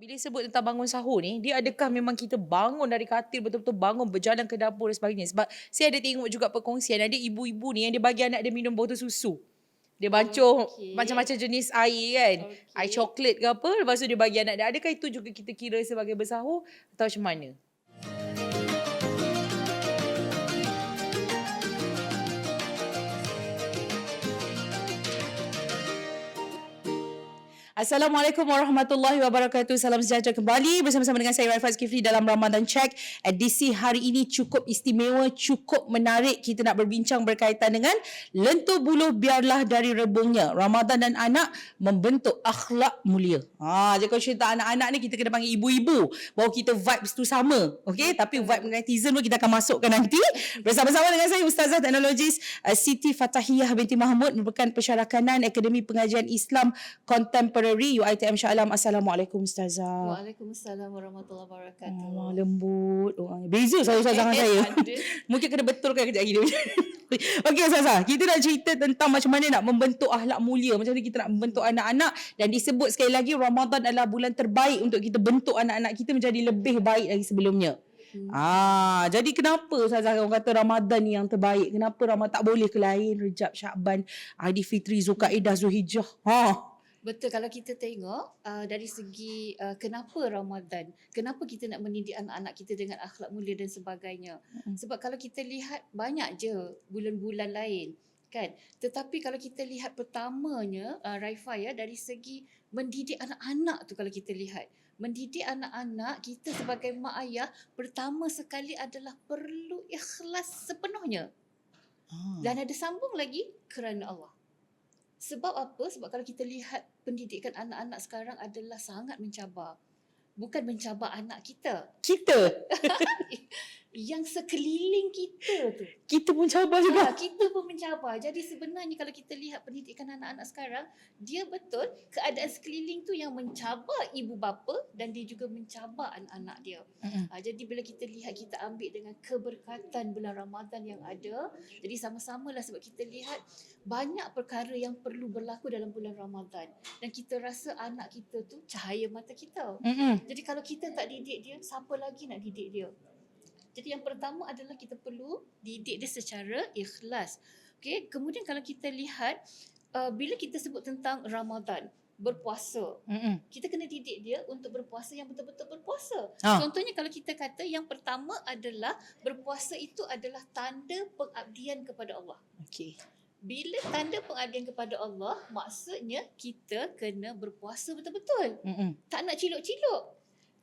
bila sebut tentang bangun sahur ni, dia adakah memang kita bangun dari katil betul-betul bangun berjalan ke dapur dan sebagainya. Sebab saya ada tengok juga perkongsian ada ibu-ibu ni yang dia bagi anak dia minum botol susu. Dia bancuh Okey. macam-macam jenis air kan. Okey. Air coklat ke apa. Lepas tu dia bagi anak dia. Adakah itu juga kita kira sebagai bersahur atau macam mana? Assalamualaikum warahmatullahi wabarakatuh. Salam sejahtera kembali bersama-sama dengan saya Raifaz Kifli dalam Ramadan Check. Edisi hari ini cukup istimewa, cukup menarik. Kita nak berbincang berkaitan dengan lentur buluh biarlah dari rebungnya. Ramadan dan anak membentuk akhlak mulia. Ha, kalau cerita anak-anak ni kita kena panggil ibu-ibu. Bahawa kita vibes tu sama. Okay? Tapi vibe netizen pun kita akan masukkan nanti. Bersama-sama dengan saya Ustazah Teknologis uh, Siti Fatahiyah binti Mahmud merupakan pensyarakanan Akademi Pengajian Islam Contemporary UiTM Shah Alam. Assalamualaikum Ustazah. Waalaikumsalam warahmatullahi wabarakatuh. Oh, lembut orangnya. Beza saya Ustazah dengan saya. Ada. Mungkin kena betulkan kejap lagi. Okey Ustazah, kita nak cerita tentang macam mana nak membentuk akhlak mulia. Macam mana kita nak membentuk anak-anak. Dan disebut sekali lagi Ramadan adalah bulan terbaik untuk kita bentuk anak-anak kita menjadi lebih baik lagi sebelumnya. Hmm. Ah, jadi kenapa Ustazah orang kata Ramadan ni yang terbaik? Kenapa Ramadan tak boleh ke lain? Rejab, Syakban, Aidilfitri, Zulkaidah, Zulhijjah. Ha. Betul kalau kita tengok uh, dari segi uh, kenapa Ramadan, kenapa kita nak mendidik anak-anak kita dengan akhlak mulia dan sebagainya. Sebab kalau kita lihat banyak je bulan-bulan lain kan. Tetapi kalau kita lihat pertamanya uh, Raifa ya dari segi mendidik anak-anak tu kalau kita lihat mendidik anak-anak kita sebagai mak ayah pertama sekali adalah perlu ikhlas sepenuhnya. Ah. Dan ada sambung lagi kerana Allah. Sebab apa? Sebab kalau kita lihat pendidikan anak-anak sekarang adalah sangat mencabar. Bukan mencabar anak kita. Kita, Yang sekeliling kita tu. kita pun cabar juga. Ha, kita pun mencabar. Jadi sebenarnya kalau kita lihat pendidikan anak-anak sekarang, dia betul keadaan sekeliling tu yang mencabar ibu bapa dan dia juga mencabar anak-anak dia. Mm-mm. Ha, jadi bila kita lihat kita ambil dengan keberkatan bulan Ramadan yang ada, jadi sama-samalah sebab kita lihat banyak perkara yang perlu berlaku dalam bulan Ramadan dan kita rasa anak kita tu cahaya mata kita. Mm-mm. Jadi kalau kita tak didik dia, siapa lagi nak didik dia? Jadi yang pertama adalah kita perlu didik dia secara ikhlas. Okey, kemudian kalau kita lihat uh, bila kita sebut tentang Ramadan, berpuasa, Mm-mm. kita kena didik dia untuk berpuasa yang betul-betul berpuasa. Ah. Contohnya kalau kita kata yang pertama adalah berpuasa itu adalah tanda pengabdian kepada Allah. Okey. Bila tanda pengabdian kepada Allah, maksudnya kita kena berpuasa betul-betul. Mm-mm. Tak nak ciluk-ciluk.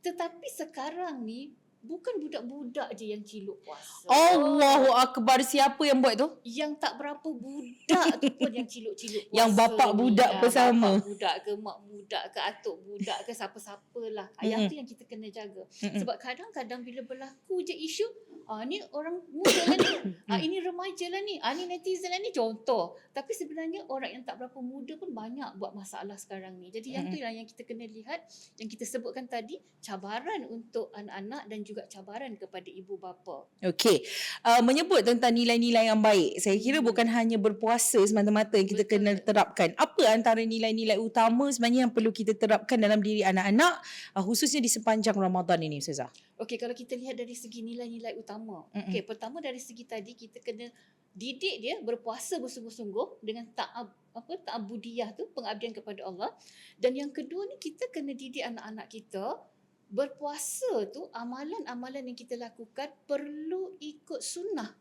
Tetapi sekarang ni bukan budak-budak je yang ciluk puasa. Allahu akbar siapa yang buat tu? Yang tak berapa budak tu pun yang ciluk-ciluk puasa Yang bapak ni. budak Ah, bersama. Bapak budak ke mak budak ke atuk budak ke siapa-siapalah. Ah, Yang Mm-mm. tu yang kita kena jaga. Mm-mm. Sebab kadang-kadang bila berlaku je isu, ah ni orang muda lah ni, ah ini remaja lah ni, ah ni netizen lah ni contoh. Tapi sebenarnya orang yang tak berapa muda pun banyak buat masalah sekarang ni. Jadi yang tu lah yang kita kena lihat, yang kita sebutkan tadi, cabaran untuk anak-anak dan juga cabaran kepada ibu bapa. Okey. Uh, menyebut tentang nilai-nilai yang baik. Saya kira Hmm. bukan hanya berpuasa semata-mata yang kita Betul. kena terapkan. Apa antara nilai-nilai utama sebenarnya yang perlu kita terapkan dalam diri anak-anak uh, khususnya di sepanjang Ramadan ini Ustazah? Okey, kalau kita lihat dari segi nilai-nilai utama. Mm-mm. Okey, pertama dari segi tadi kita kena didik dia berpuasa bersungguh-sungguh dengan ta'ab apa ta'abudiyah tu pengabdian kepada Allah. Dan yang kedua ni kita kena didik anak-anak kita berpuasa tu amalan-amalan yang kita lakukan perlu ikut sunnah.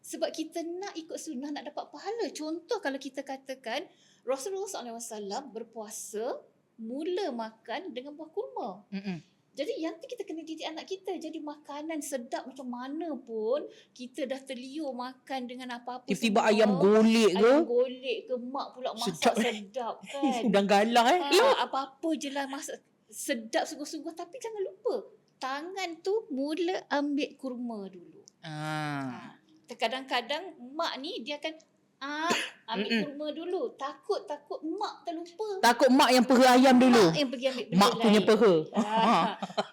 Sebab kita nak ikut sunnah nak dapat pahala. Contoh kalau kita katakan Rasulullah SAW berpuasa mula makan dengan buah kurma. Mm-mm. Jadi yang tu kita kena didik anak kita. Jadi makanan sedap macam mana pun kita dah terliur makan dengan apa-apa Tiba-tiba semua. ayam golek ke? Ayam golek ke mak pula masak Sedap. sedap, kan. Udang galah eh. ha, apa-apa je lah masak sedap sungguh-sungguh. Tapi jangan lupa tangan tu mula ambil kurma dulu. Ah. Kadang-kadang mak ni dia akan ah, ambil Mm-mm. kurma dulu. Takut-takut mak terlupa. Takut mak yang peha ayam dulu. Mak yang pergi ambil benda Mak punya lain. peha. Ah,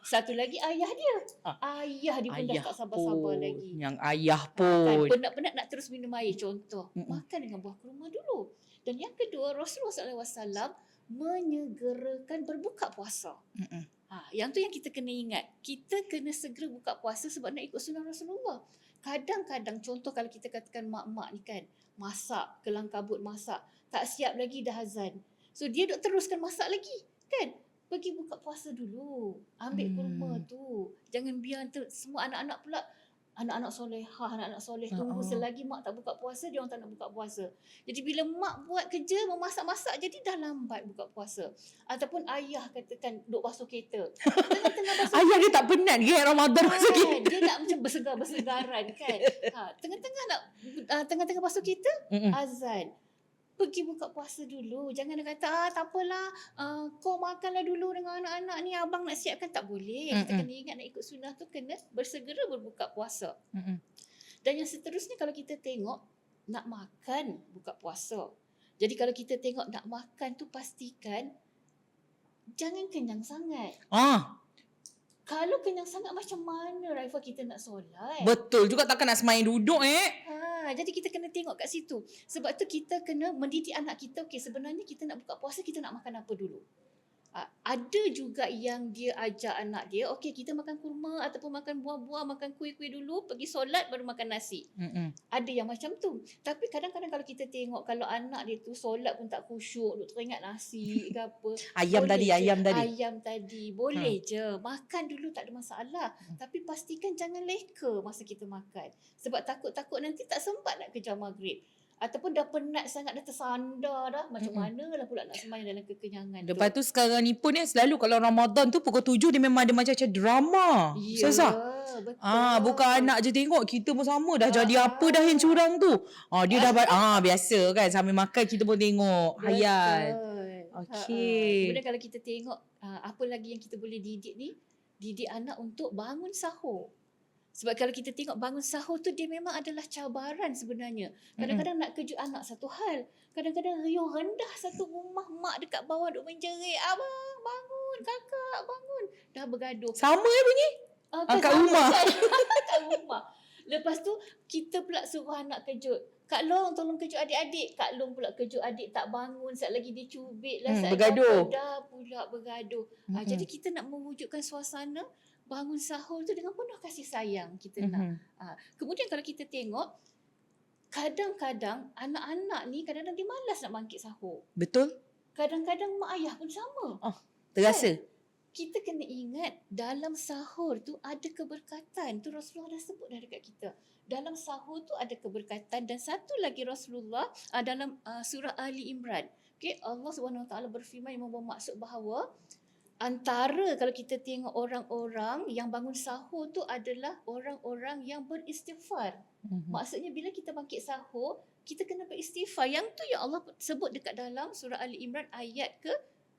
Satu lagi ayah dia. Ah. Ayah dia pun dah tak sabar-sabar pun. lagi. Yang ayah Kan pun. penat-penat nak terus minum air contoh. Mm-mm. Makan dengan buah kurma dulu. Dan yang kedua Rasulullah SAW menyegerakan berbuka puasa. Mm-mm. Ha, yang tu yang kita kena ingat. Kita kena segera buka puasa sebab nak ikut sunnah Rasulullah. Kadang-kadang contoh kalau kita katakan mak-mak ni kan, masak, kelang kabut masak, tak siap lagi dah azan. So dia duk teruskan masak lagi, kan? Pergi buka puasa dulu. Ambil Hmm. kurma tu. Jangan biar tu semua anak-anak pula anak-anak solehah, anak-anak soleh tunggu Ha-ha. selagi mak tak buka puasa, dia orang tak nak buka puasa. Jadi bila mak buat kerja, memasak-masak, jadi dah lambat buka puasa. Ataupun ayah katakan duk basuh kereta. Tengah-tengah basuh Ayah dia tak penat ke Ramadan masa kan, kita. dia nak macam bersegar-bersegaran kan. Ha, tengah-tengah nak uh, tengah-tengah basuh kereta, Mm-mm. azan. Pergi buka puasa dulu. Jangan dia kata, ah tak apalah, uh, kau makanlah dulu dengan anak-anak ni, abang nak siapkan. Tak boleh. Kita Mm-mm. kena ingat nak ikut sunnah tu kena bersegera berbuka puasa. Mm-mm. Dan yang seterusnya kalau kita tengok, nak makan buka puasa. Jadi kalau kita tengok nak makan tu pastikan jangan kenyang sangat. Ah, Kalau kenyang sangat macam mana Raifah kita nak solat? betul juga takkan nak semain duduk eh. Ha, jadi kita kena tengok kat situ. Sebab tu kita kena mendidik anak kita. Okey, sebenarnya kita nak buka puasa, kita nak makan apa dulu? Ada juga yang dia ajak anak dia, okey kita makan kurma ataupun makan buah-buah, makan kuih-kuih dulu, pergi solat baru makan nasi. Mm-mm. Ada yang macam tu. Tapi kadang-kadang kalau kita tengok, kalau anak dia tu solat pun tak khusyuk, duk teringat nasi ke apa. Ayam Boleh tadi, je. ayam tadi. Ayam tadi. Boleh je. Makan dulu tak ada masalah. Hmm. Tapi pastikan jangan leka masa kita makan. Sebab takut-takut nanti tak sempat nak kejar maghrib. Ataupun dah penat sangat, dah tersandar dah. Macam Mm-mm. mana lah pula nak sembahyang dalam kekenyangan Lepas tu. tu sekarang ni pun ya selalu kalau Ramadan tu pukul tujuh dia memang ada macam-macam drama. Ya, betul. Ah, bukan anak je tengok kita pun sama dah Ah, jadi apa dah yang curang tu. Ah dia dah ah biasa kan sambil makan kita pun tengok hayal. Betul. Okey. Ha-ha. Kemudian kalau kita tengok uh, apa lagi yang kita boleh didik ni, didik anak untuk bangun sahur. Sebab kalau kita tengok bangun sahur tu dia memang adalah cabaran sebenarnya. Kadang-kadang nak kejut anak satu hal. Kadang-kadang riuh rendah satu rumah mak dekat bawah duk menjerit, "Abang, bangun, kakak, bangun." Dah bergaduh. Sama ya bunyi. Ah, kat rumah. Kat rumah. Lepas tu kita pula suruh anak kejut. Kak Long tolong kejut adik-adik. Kak Long pula kejut adik tak bangun. Saat lagi dia cubit lah. Hmm, bergaduh. Dah pula bergaduh. Ha, Mm-mm. jadi kita nak mewujudkan suasana bangun sahur tu dengan penuh kasih sayang kita nak. Mhm. Kemudian kalau kita tengok kadang-kadang anak-anak ni kadang-kadang dia malas nak bangkit sahur. Betul? Kadang-kadang mak ayah pun sama. Terasa. kita kena ingat dalam sahur tu ada keberkatan. Tu Rasulullah dah sebut dah dekat kita. Dalam sahur tu ada keberkatan dan satu lagi Rasulullah uh, dalam uh, surah Ali Imran. Okay, Allah Subhanahu Wa Taala berfirman yang membawa maksud bahawa antara kalau kita tengok orang-orang yang bangun sahur tu adalah orang-orang yang beristighfar. Mhm. Maksudnya bila kita bangkit sahur, kita kena beristighfar. Yang tu yang Allah sebut dekat dalam surah Ali Imran ayat ke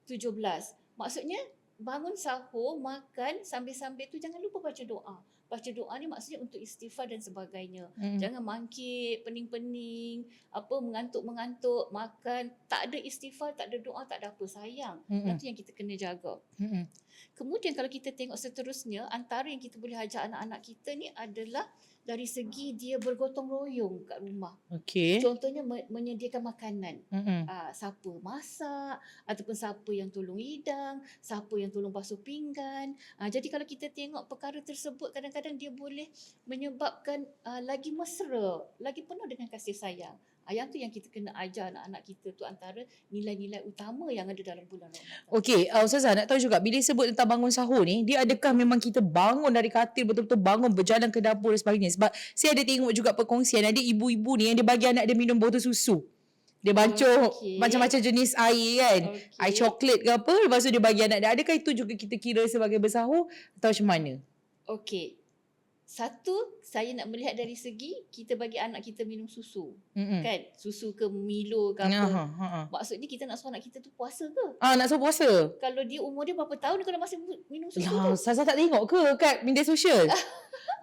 17. Maksudnya bangun sahur, makan sambil-sambil tu jangan lupa baca doa. Baca doa ni maksudnya untuk istighfar dan sebagainya. Mhm. Jangan mangkit, pening-pening, apa mengantuk-mengantuk, makan, tak ada istighfar, tak ada doa, tak ada apa sayang. Mhm. Itu yang kita kena jaga. Mhm. Kemudian kalau kita tengok seterusnya, antara yang kita boleh ajak anak-anak kita ni adalah dari segi dia bergotong royong kat rumah. Okey. Contohnya me- menyediakan makanan. Mhm. Ah, siapa masak ataupun siapa yang tolong hidang, siapa yang tolong basuh pinggan. Ah, jadi kalau kita tengok perkara tersebut kadang-kadang dia boleh menyebabkan ah, lagi mesra, lagi penuh dengan kasih sayang. Yang tu yang kita kena ajar anak-anak kita tu antara nilai-nilai utama yang ada dalam bulan Ramadan. Okey, uh, Ustazah nak tahu juga bila sebut tentang bangun sahur ni, dia adakah memang kita bangun dari katil betul-betul bangun berjalan ke dapur dan sebagainya? Sebab saya ada tengok juga perkongsian ada ibu-ibu ni yang dia bagi anak dia minum botol susu. Dia bancuh Okey. macam-macam jenis air kan. Okey. Air coklat ke apa, lepas tu dia bagi anak dia. Adakah itu juga kita kira sebagai bersahur atau macam mana? Okey. Satu, saya nak melihat dari segi kita bagi anak kita minum susu. Hmm. Kan? Susu ke Milo ke apa. Ha, ha. Maksudnya kita nak suruh anak kita tu puasa ke? Ah, nak suruh puasa? Kalau dia umur dia berapa tahun kalau masih minum susu Lah, tu? Ustazah tak tengok ke kat media sosial? 8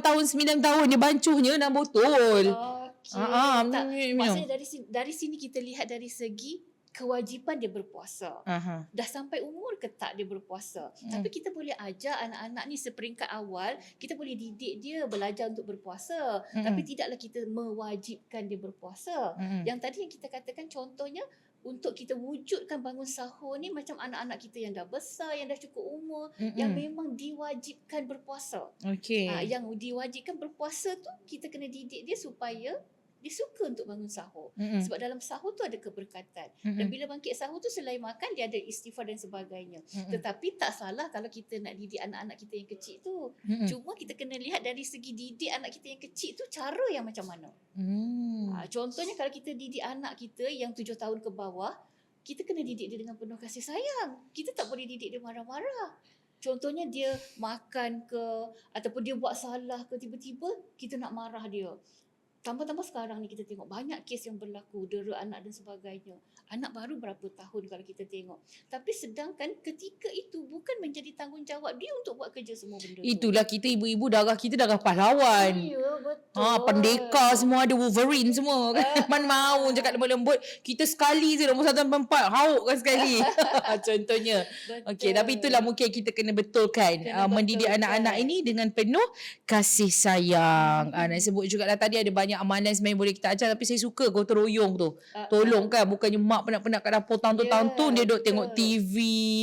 tahun, 9 tahun dia bancuhnya dalam botol. Okey. Ah, ah, tak, maksudnya dari sini, dari sini kita lihat dari segi kewajipan dia berpuasa. Aha. Dah sampai umur ke tak dia berpuasa. Hmm. Tapi kita boleh ajar anak-anak ni seperingkat awal, kita boleh didik dia belajar untuk berpuasa. Mm-mm. Tapi tidaklah kita mewajibkan dia berpuasa. Mm-mm. Yang tadi yang kita katakan contohnya untuk kita wujudkan bangun sahur ni macam anak-anak kita yang dah besar, yang dah cukup umur, Mm-mm. yang memang diwajibkan berpuasa. Okey. Ha, yang diwajibkan berpuasa tu kita kena didik dia supaya dia suka untuk bangun sahur. Mm-mm. Sebab dalam sahur tu ada keberkatan. Dan Mm-mm. bila bangkit sahur tu selain makan dia ada istighfar dan sebagainya. Mm-mm. Tetapi tak salah kalau kita nak didik anak-anak kita yang kecil tu. Mm-mm. Cuma kita kena lihat dari segi didik anak kita yang kecil tu cara yang macam mana. Hmm. Ha, contohnya kalau kita didik anak kita yang tujuh tahun ke bawah, kita kena didik dia dengan penuh kasih sayang. Kita tak boleh didik dia marah-marah. Contohnya dia makan ke ataupun dia buat salah ke tiba-tiba kita nak marah dia. Tambah-tambah sekarang ni kita tengok banyak kes yang berlaku dera anak dan sebagainya. Anak baru berapa tahun kalau kita tengok. Tapi sedangkan ketika itu bukan menjadi tanggungjawab dia untuk buat kerja semua benda tu. Itulah kita ibu-ibu darah kita darah pahlawan. Ya, betul. Ha, pendekar semua ada Wolverine semua. Ah. Mana mau cakap lembut-lembut. Kita sekali je nombor satu sampai empat. Hauk kan sekali. Contohnya. Betul. Okey, tapi itulah mungkin kita kena betulkan. Kena uh, mendidik betulkan. anak-anak ini dengan penuh kasih sayang. Hmm. Uh, sebut juga lah tadi ada banyak amalan sebenarnya boleh kita ajar. Tapi saya suka gotong royong tu. Ah, Tolong kan. Bukannya mak penat-penat kat dapur tantun-tantun. Ya, dia duduk tengok. TV.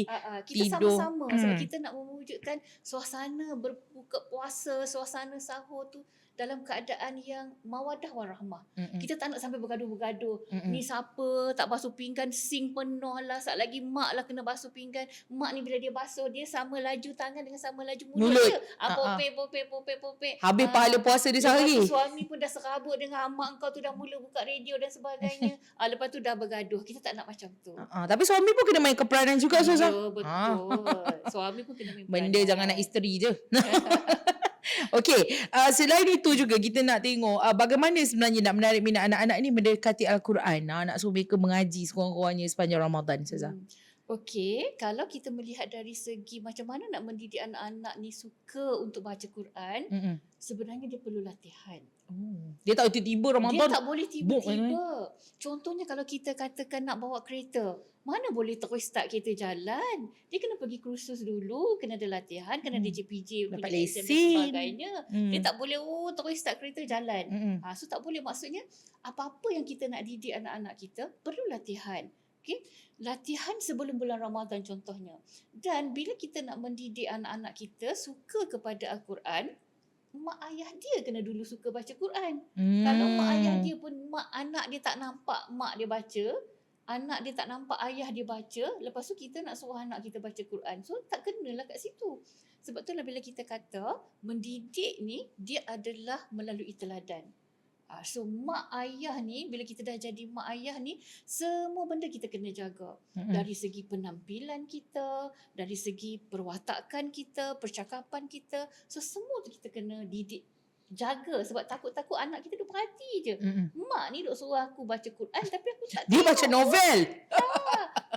Uh, uh, kita tidur. sama-sama sebab Hmm. kita nak mewujudkan suasana berbuka puasa, suasana sahur tu dalam keadaan yang mawadah warahmah. Mm-mm. Kita tak nak sampai bergaduh-bergaduh. Mm-mm. Ni siapa tak basuh pinggan sing penuh lah. Sat lagi mak lah kena basuh pinggan. Mak ni bila dia basuh dia sama laju tangan dengan sama laju mulut, Mulut. dia. Ah, Ah, ah. popek, popek, popek, popek. Habis Ah, pahala puasa dia sehari. suami pun dah serabut dengan mak kau tu dah mula buka radio dan sebagainya. ah, lepas tu dah bergaduh. Kita tak nak macam tu. Uh, tapi suami pun kena main keperanan juga Ya, Ustazah. betul. Suami pun kena main Benda peranan. jangan nak isteri je. Okey, uh, selain itu juga kita nak tengok uh, bagaimana sebenarnya nak menarik minat anak-anak ini mendekati Al-Quran. Uh, nak suruh mereka mengaji sekurang-kurangnya sepanjang Ramadan Ustazah. Hmm. Okey, kalau kita melihat dari segi macam mana nak mendidik anak-anak ni suka untuk baca Quran, Mm-mm. sebenarnya dia perlu latihan. Oh. Dia tak tiba-tiba Dia Ramadan. tak boleh tiba-tiba. Contohnya kalau kita katakan nak bawa kereta, mana boleh terus start kereta jalan. Dia kena pergi kursus dulu, kena ada latihan, kena ada Hmm. JPJ, Dapat exam dan lesen. sebagainya. Mm. Dia tak boleh oh terus start kereta jalan. Mm-mm. Ha, so tak boleh maksudnya apa-apa yang kita nak didik anak-anak kita perlu latihan. Okay? Latihan sebelum bulan Ramadan contohnya. Dan bila kita nak mendidik anak-anak kita suka kepada Al-Quran, mak ayah dia kena dulu suka baca Quran. Mm. Kalau mak ayah dia pun mak anak dia tak nampak mak dia baca, anak dia tak nampak ayah dia baca, lepas tu kita nak suruh anak kita baca Quran. So tak kenalah kat situ. Sebab itulah bila kita kata mendidik ni dia adalah melalui teladan. Ah, so mak ayah ni bila kita dah jadi mak ayah ni semua benda kita kena jaga Mm-mm. dari segi penampilan kita, dari segi perwatakan kita, percakapan kita. So semua tu kita kena didik jaga sebab takut-takut anak kita duk perhati je. Mm-mm. Mak ni duk suruh aku baca Quran tapi aku tak Dia tengok. baca novel.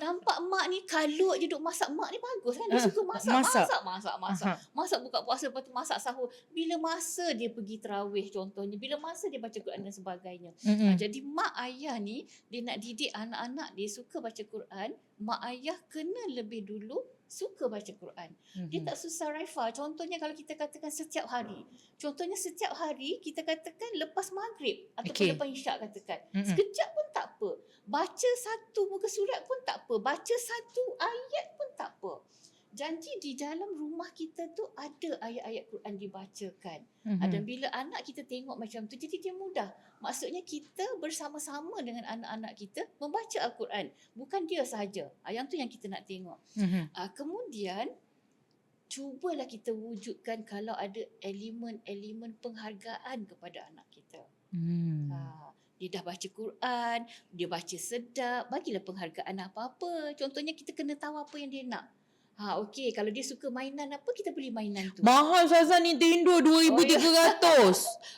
Nampak mak ni kalut je duk masak. Mak ni bagus kan. Dia Ah, suka masak, masak. masak, masak, masak. Aha. Masak buka puasa lepas tu masak sahur. Bila masa dia pergi terawih contohnya. Bila masa dia baca Quran dan sebagainya. Mm-mm. Ha, jadi mak ayah ni dia nak didik anak-anak dia suka baca Quran, mak ayah kena lebih dulu suka baca Quran. Dia Mhm. tak susah Raifa. Contohnya kalau kita katakan setiap hari. Contohnya setiap hari kita katakan lepas maghrib ataupun Okey. lepas isyak katakan. Mm-mm. Sekejap pun tak apa. Baca satu muka surat pun tak apa. Baca satu ayat. Janji di dalam rumah kita tu ada ayat-ayat Quran dibacakan. Mhm. Hmm. Dan bila anak kita tengok macam tu, jadi dia mudah. Maksudnya kita bersama-sama dengan anak-anak kita membaca Al-Quran. Bukan dia sahaja. Ah, Yang tu yang kita nak tengok. Mhm. Ah, kemudian, cubalah kita wujudkan kalau ada elemen-elemen penghargaan kepada anak kita. Mm. Ha, dia dah baca Quran, dia baca sedap, bagilah penghargaan apa-apa. Contohnya kita kena tahu apa yang dia nak. Ha okey, kalau dia suka mainan apa kita beli mainan tu. Mahal Ustazah Nintendo 2300.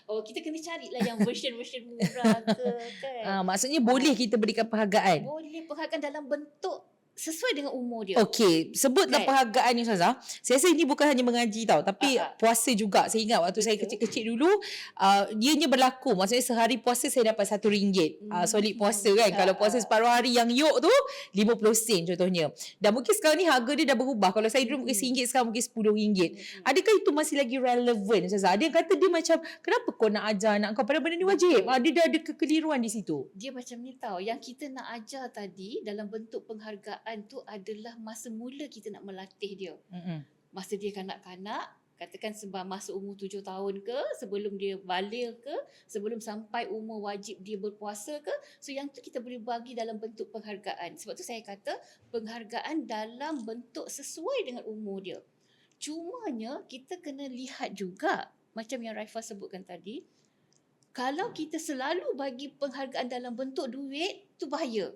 Oh, kita kena carilah yang version-version murah ke kan. Ah, maksudnya boleh kita berikan penghargaan. Boleh penghargaan dalam bentuk sesuai dengan umur dia. Okey, sebutlah Kan? perhargaan ni Ustazah. Saya rasa ini bukan hanya mengaji tau, tapi Ah, ah. puasa juga. Saya ingat waktu saya kecil-kecil dulu, uh, ianya berlaku. Maksudnya sehari puasa saya dapat satu ringgit. Uh, solid puasa kan. Ah, Kalau puasa ah. separuh hari yang yuk tu, 50 sen contohnya. Dan mungkin sekarang ni harga dia dah berubah. Kalau saya dulu mungkin Hmm. RM1, sekarang mungkin RM10. Mm-mm. Adakah itu masih lagi relevan Ustazah? Ada yang kata dia macam, kenapa kau nak ajar anak kau? Padahal benda ni wajib. Ah, dia dah ada kekeliruan di situ. Dia macam ni tau. Yang kita nak ajar tadi dalam bentuk penghargaan tu adalah masa mula kita nak melatih dia. Mm-mm. Masa dia kanak-kanak, katakan sebab masa umur tujuh tahun ke, sebelum dia balik ke, sebelum sampai umur wajib dia berpuasa ke. So yang tu kita boleh bagi dalam bentuk penghargaan. Sebab tu saya kata penghargaan dalam bentuk sesuai dengan umur dia. Cumanya kita kena lihat juga macam yang Raifa sebutkan tadi, kalau kita selalu bagi penghargaan dalam bentuk duit, tu bahaya.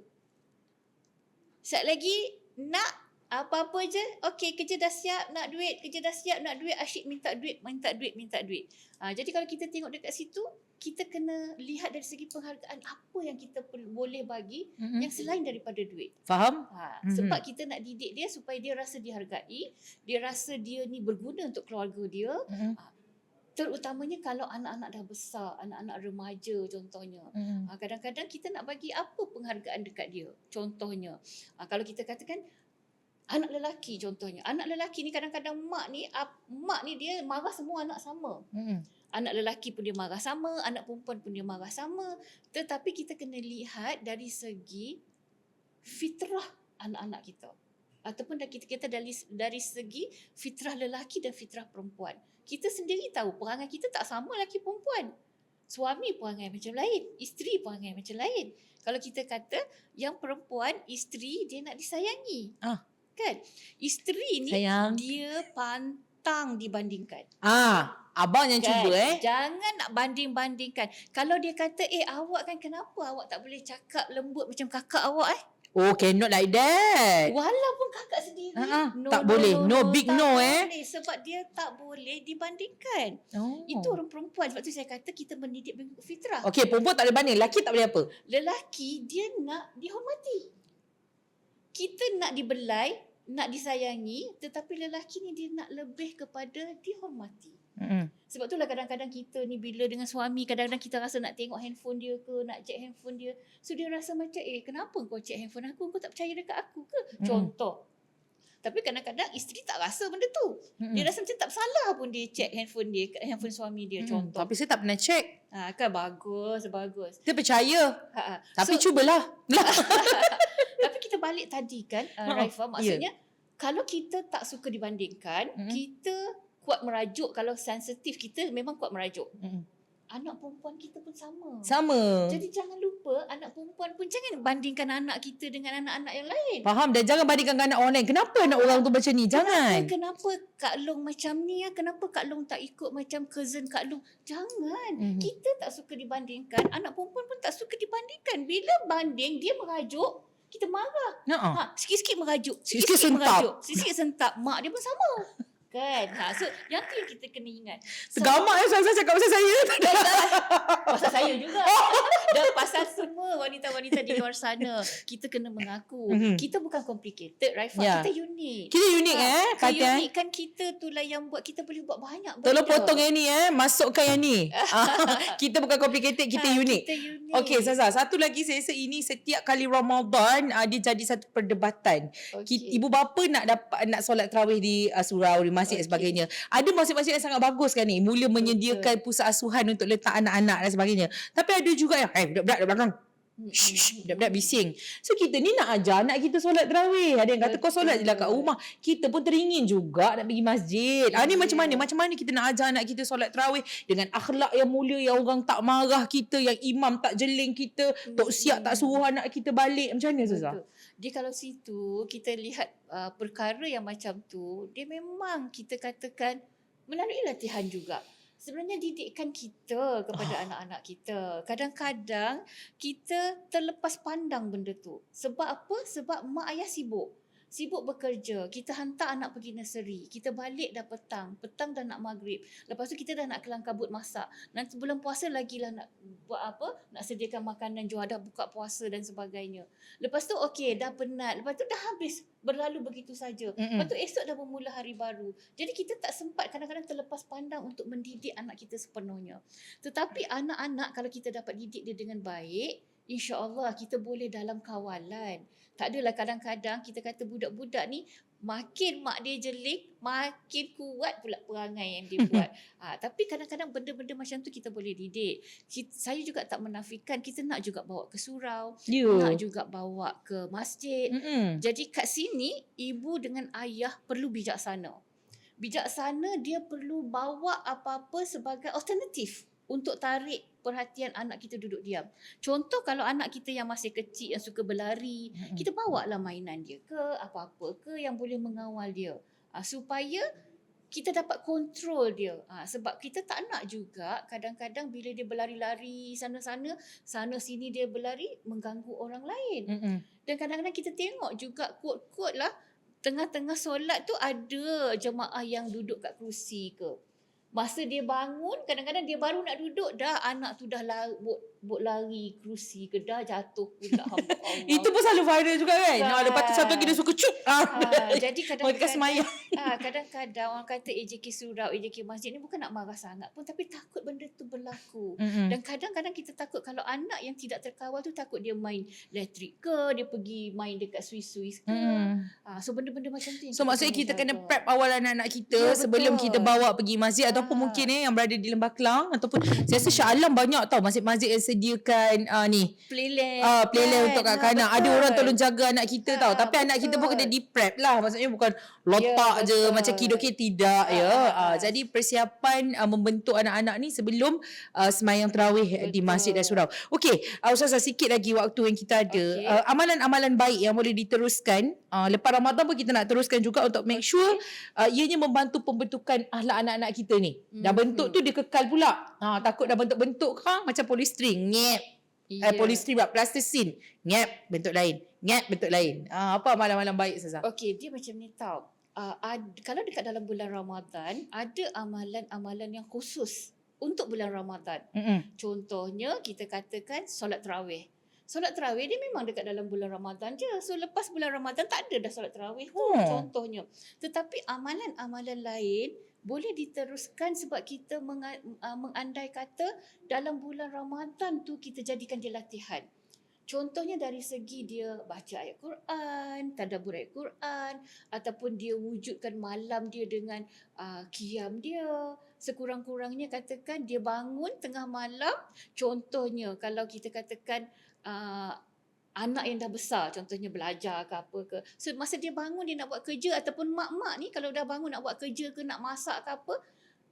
Sekejap lagi nak apa-apa je, okey kerja dah siap, nak duit, kerja dah siap, nak duit, asyik minta duit, minta duit, minta duit. Ha, jadi kalau kita tengok dekat situ, kita kena lihat dari segi penghargaan apa yang kita perlu, boleh bagi Mm-mm. yang selain daripada duit. Faham? Ha, Mhm. sebab kita nak didik dia supaya dia rasa dihargai, dia rasa dia ni berguna untuk keluarga dia, Mm-mm. Terutamanya kalau anak-anak dah besar, anak-anak remaja contohnya. Ha, kadang-kadang kita nak bagi apa penghargaan dekat dia. Contohnya, ha, kalau kita katakan anak lelaki contohnya. Anak lelaki ni kadang-kadang mak ni mak ni dia marah semua anak sama. Mm-mm. Anak lelaki pun dia marah sama, anak perempuan pun dia marah sama. Tetapi kita kena lihat dari segi fitrah anak-anak kita. Ataupun dari kita, kita dari, dari segi fitrah lelaki dan fitrah perempuan. Kita sendiri tahu perangai kita tak sama lelaki perempuan. Suami perangai macam lain, isteri perangai macam lain. Kalau kita kata yang perempuan, isteri dia nak disayangi. Ah. Kan? Isteri ni Sayang. dia pantang dibandingkan. Ah, abang yang Kan? cuba eh. Jangan nak banding-bandingkan. Kalau dia kata, eh awak kan kenapa awak tak boleh cakap lembut macam kakak awak eh? Oh, cannot like that. Walaupun kakak sendiri. Ah, ah, tak boleh. No, big tak no, eh. Boleh. Sebab dia tak boleh dibandingkan. Oh. Itu orang perempuan. Sebab tu saya kata kita mendidik mengikut fitrah. Okey, perempuan tak boleh banding. Lelaki tak boleh apa? Lelaki dia nak dihormati. Kita nak dibelai, nak disayangi, tetapi lelaki ni dia nak lebih kepada dihormati. Mm-mm. Sebab itulah kadang-kadang kita ni bila dengan suami kadang-kadang kita rasa nak tengok handphone dia ke, nak check handphone dia. So dia rasa macam eh kenapa kau check handphone aku? Kau tak percaya dekat aku ke? Mm. Contoh. Tapi kadang-kadang isteri tak rasa benda tu. Mm-mm. Dia rasa macam tak salah pun dia check handphone dia, handphone suami dia Mm. contoh. Tapi saya tak pernah check. Ha, kan bagus, bagus. Saya percaya. Ha, ha. Tapi so, cubalah. tapi kita balik tadi kan uh, Ha, Raifa maksudnya kalau kita tak suka dibandingkan, Mm. kita kuat merajuk kalau sensitif kita memang kuat merajuk. Mm. Anak perempuan kita pun sama. Sama. Jadi jangan lupa anak perempuan pun jangan bandingkan anak kita dengan anak-anak yang lain. Faham dan jangan bandingkan dengan anak orang lain. Kenapa anak orang tu macam ni? Jangan. Kenapa, kenapa Kak Long macam ni ya? Kenapa Kak Long tak ikut macam cousin Kak Long? Jangan. Mhm. Kita tak suka dibandingkan, anak perempuan pun tak suka dibandingkan. Bila banding dia merajuk, kita marah. Ha. Ha, sikit-sikit merajuk. Sikit-sikit sentap. merajuk. Sikit-sikit sentap. Mak dia pun sama. Kan? Ha, so yang tu yang kita kena ingat. Segamak ya Ustazah cakap pasal saya. Pasal saya juga. Dan pasal semua wanita-wanita di luar sana. Kita kena mengaku. Mhm. Kita bukan complicated, Raifa. Ya. Kita unik. Kita unik Ha, eh. Kata eh. Keunikan kita tu lah yang buat kita boleh buat banyak benda. Tolong potong yang ni eh. Masukkan yang ni. Ah, kita bukan complicated. Kita Ha, unik. Kita unik. Okey Zaza, satu lagi saya rasa ini setiap kali Ramadan uh, dia jadi satu perdebatan. Okay. Ibu bapa nak dapat nak solat tarawih di uh, surau, di masjid okay. dan sebagainya. Ada masjid-masjid yang sangat bagus kan ni. Mula menyediakan pusat asuhan untuk letak anak-anak dan sebagainya. Tapi ada juga yang eh budak-budak di belakang. Budak-budak bising. So kita ni nak ajar anak kita solat tarawih. Ada yang kata kau solat je lah kat rumah. Kita pun teringin juga nak pergi masjid. Ah ni macam mana? Macam mana kita nak ajar anak kita solat tarawih dengan akhlak yang mulia yang orang tak marah kita, yang imam tak jeling kita, tok siap tak suruh anak kita balik. Macam mana Zazah? Betul. Dia kalau situ kita lihat uh, perkara yang macam tu, dia memang kita katakan melalui latihan juga. Sebenarnya didikkan kita kepada Ah. anak-anak kita. Kadang-kadang kita terlepas pandang benda tu. Sebab apa? Sebab mak ayah sibuk. Sibuk bekerja, kita hantar anak pergi nursery, kita balik dah petang, petang dah nak maghrib. Lepas tu kita dah nak kelang kabut masak. Nanti bulan puasa lagi lah nak buat apa? Nak sediakan makanan jual dah buka puasa dan sebagainya. Lepas tu okey dah penat. Lepas tu dah habis berlalu begitu saja. Mm-mm. Lepas tu esok dah bermula hari baru. Jadi kita tak sempat kadang-kadang terlepas pandang untuk mendidik anak kita sepenuhnya. Tetapi anak-anak kalau kita dapat didik dia dengan baik, insya-Allah kita boleh dalam kawalan. Tak adalah kadang-kadang kita kata budak-budak ni makin mak dia jelik, makin kuat pula perangai yang dia buat. ha, tapi kadang-kadang benda-benda macam tu kita boleh didik. Kita, saya juga tak menafikan kita nak juga bawa ke surau, You. nak juga bawa ke masjid. Mm-mm. Jadi kat sini ibu dengan ayah perlu bijaksana. Bijaksana dia perlu bawa apa-apa sebagai alternatif untuk tarik perhatian anak kita duduk diam. Contoh kalau anak kita yang masih kecil yang suka berlari, Mm-mm. kita bawa lah mainan dia ke apa-apa ke yang boleh mengawal dia. Uh, supaya kita dapat kontrol dia. Ha, sebab kita tak nak juga kadang-kadang bila dia berlari-lari sana-sana, sana sini dia berlari mengganggu orang lain. Mm-mm. Dan kadang-kadang kita tengok juga quote-quote lah tengah-tengah solat tu ada jemaah yang duduk kat kerusi ke. Masa dia bangun, kadang-kadang dia baru nak duduk dah anak tu dah lari, buk lari kerusi ke dah jatuh pula. Hamba Allah. Itu pun selalu viral juga kan? Ha, lepas tu satu lagi dia suka cup. Ah. Ah, jadi kadang-kadang ah, kadang-kadang orang kata AJK surau, AJK masjid ni bukan nak marah sangat pun tapi takut benda tu berlaku. Mm-mm. Dan kadang-kadang kita takut kalau anak yang tidak terkawal tu takut dia main elektrik ke, dia pergi main dekat suis-suis ke. Mm-mm. Ah, so benda-benda macam tu So maksudnya kita kena jaga. prep awal anak-anak kita Ya, sebelum betul. kita bawa pergi masjid ataupun Ah. mungkin eh yang berada di Lembah Kelang ataupun saya rasa Shah Alam banyak tau masjid-masjid yang sediakan uh, ni playland. uh, playland kan? untuk Ah, kanak-kanak. Ada betul. orang tolong jaga anak kita tau. Ah, Tapi anak kita pun betul. kena di prep lah. Maksudnya bukan lotak Ya, je betul. macam kidokir tidak Ah, ya. ah, Uh, ah. jadi persiapan uh, membentuk anak-anak ni sebelum uh, semayang terawih di Betul. masjid dan surau. Okey, uh, Ustazah sikit lagi waktu yang kita ada. Okey. Uh, amalan-amalan baik yang boleh diteruskan uh, lepas Ramadan pun kita nak teruskan juga untuk make sure uh, ianya membantu pembentukan ahlak anak-anak kita ni. Dah Mhm. bentuk tu dia kekal pula. Ha, takut dah bentuk-bentuk kan macam polystring. Nyep. Ya. Eh, polystyrene buat plasticine. Nyep, bentuk lain. Nyep, bentuk lain. Ah, apa amalan-amalan baik Ustazah? Okey, dia macam ni tau. Uh, ad, kalau dekat dalam bulan Ramadan, ada amalan-amalan yang khusus untuk bulan Ramadan. Mm-mm. Contohnya, kita katakan solat terawih. Solat terawih dia memang dekat dalam bulan Ramadan je. So lepas bulan Ramadan tak ada dah solat terawih tu Hmm. contohnya. Tetapi amalan-amalan lain boleh diteruskan sebab kita menga- uh, mengandai kata dalam bulan Ramadan tu kita jadikan dia latihan. Contohnya dari segi dia baca ayat Quran, tadabbur ayat Quran ataupun dia wujudkan malam dia dengan uh, qiyam dia. Sekurang-kurangnya katakan dia bangun tengah malam. Contohnya kalau kita katakan uh, anak yang dah besar contohnya belajar ke apa ke. So masa dia bangun dia nak buat kerja ataupun mak-mak ni kalau dah bangun nak buat kerja ke nak masak ke apa,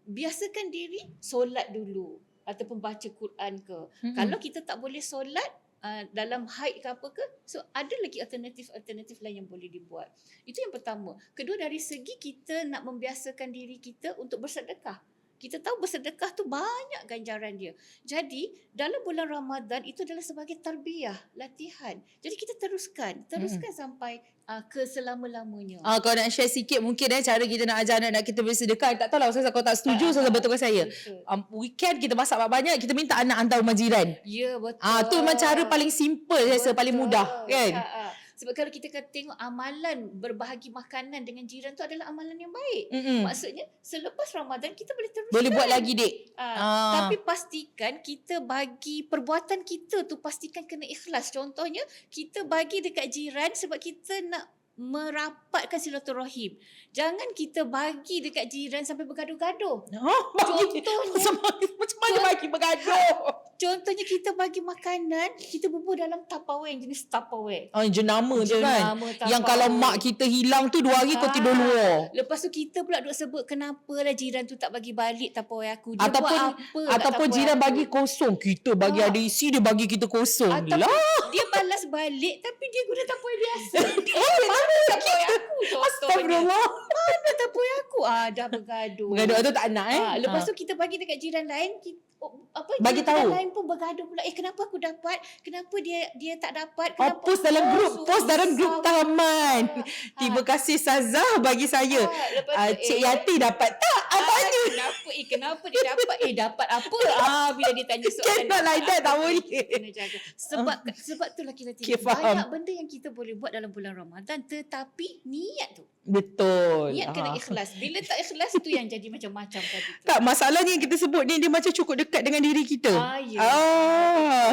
biasakan diri solat dulu ataupun baca Quran ke. Mm-mm. Kalau kita tak boleh solat uh, dalam haid ke apa ke, so ada lagi alternatif-alternatif lain yang boleh dibuat. Itu yang pertama. Kedua dari segi kita nak membiasakan diri kita untuk bersedekah. Kita tahu bersedekah tu banyak ganjaran dia. Jadi dalam bulan Ramadan itu adalah sebagai tarbiyah, latihan. Jadi kita teruskan, teruskan sampai uh, ke selama-lamanya. Ah, kalau nak share sikit mungkin eh cara kita nak ajar anak-anak kita bersedekah. Tak tahu lah Ustazah kalau tak setuju Ah, Ustazah betulkan saya. Betul. Um, weekend kita masak banyak kita minta anak hantar rumah jiran. Ya betul. Ah tu memang cara paling simple saya rasa paling Betul. mudah kan. Ha, ha. Sebab kalau kita kata tengok amalan berbahagi makanan dengan jiran tu adalah amalan yang baik. Mm-mm. Maksudnya selepas Ramadan kita boleh teruskan. Boleh buat lagi dek. Ah, Ah. Tapi pastikan kita bagi perbuatan kita tu pastikan kena ikhlas. Contohnya kita bagi dekat jiran sebab kita nak merapatkan silaturahim. Jangan kita bagi dekat jiran sampai bergaduh-gaduh. Oh, bagi. Contohnya Macam mana bagi bergaduh? Contohnya kita bagi makanan, kita bubur dalam Tupperware yang jenis Tupperware. Oh, jenama je kan. Yang kalau mak kita hilang tu dua hari kau Ah. tidur luar. Lepas tu kita pula duk sebut kenapa lah jiran tu tak bagi balik Tupperware aku. Dia Ataupun- buat apa Ataupun jiran aku? bagi kosong. Kita bagi Ah. ada isi, dia bagi kita kosong. Ataupun Lah. dia balas balik tapi dia guna Tupperware biasa. dia guna Tupperware aku contohnya. Astagfirullah. Mana Tupperware aku? Ah dah bergaduh. Bergaduh tu tak nak eh. Ah, lepas Ah. tu kita bagi dekat jiran lain kita, apa Bagi tahu. lain pun bergaduh pula. Eh kenapa aku dapat? Kenapa dia dia tak dapat? Oh, Kenapa? post dalam grup, post dalam grup taman. Ah, Terima kasih Sazah bagi saya. Ah, lepas tu, Ah, Cik eh, Yati dapat tak? Ah, Apanya? kenapa? Eh kenapa dia dapat? Eh dapat apa? Ah bila dia tanya soalan. Cannot like that, tak apa, boleh. Kena jaga. Sebab sebab itulah kita Okay, tengok banyak benda yang kita boleh buat dalam bulan Ramadan tetapi niat tu. Betul. Niat kena Ah. ikhlas. Bila tak ikhlas tu yang jadi macam-macam tadi tu. Tak, masalahnya kita sebut ni dia macam cukup dekat dengan diri kita. Ah, ya. Ah.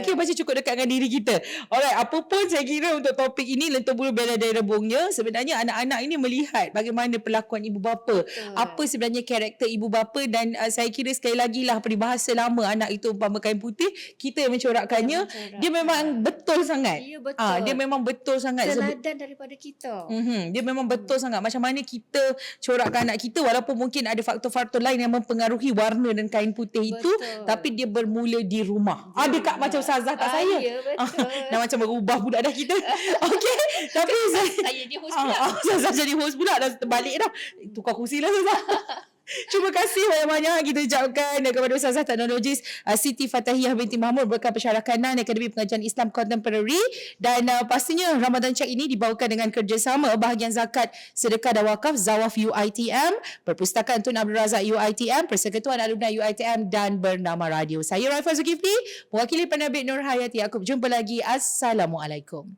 Okey, macam cukup dekat dengan diri kita. Alright, apa pun saya kira untuk topik ini lentur bulu bela dari rebungnya, sebenarnya anak-anak ini melihat bagaimana perlakuan ibu bapa. Betul. Apa sebenarnya karakter ibu bapa dan uh, saya kira sekali lagi lah peribahasa lama anak itu umpama kain putih, kita yang mencorakkannya. Yang mencorak. Dia memang betul sangat. Ya betul. Ah, dia memang betul sangat. Teladan daripada kita. Mm-hmm. Dia memang betul sangat macam mana kita corakkan anak kita walaupun mungkin ada faktor-faktor lain yang mempengaruhi warna dan kain putih itu Betul. tapi dia bermula di rumah. Di Ada kak macam Sazah tak Ah, saya? ya, betul. Dah macam berubah budak dah kita. Okey. tapi saya Saya dia host pula. Ah, ah, Sazah jadi host pula dah terbalik dah. Tukar kursi lah Sazah. Terima kasih banyak-banyak kita ucapkan kepada Ustazah Teknologis uh, Siti Fatahiyah binti Mahmud berkat pensyarakanan Akademi Pengajian Islam Contemporary dan uh, pastinya Ramadan Check ini dibawakan dengan kerjasama bahagian zakat sedekah dan wakaf Zawaf UITM Perpustakaan Tun Abdul Razak UITM Persekutuan Alumni UITM dan Bernama Radio. Saya Raifah Zulkifli mewakili penerbit Nur Hayati Yaakob. Jumpa lagi. Assalamualaikum.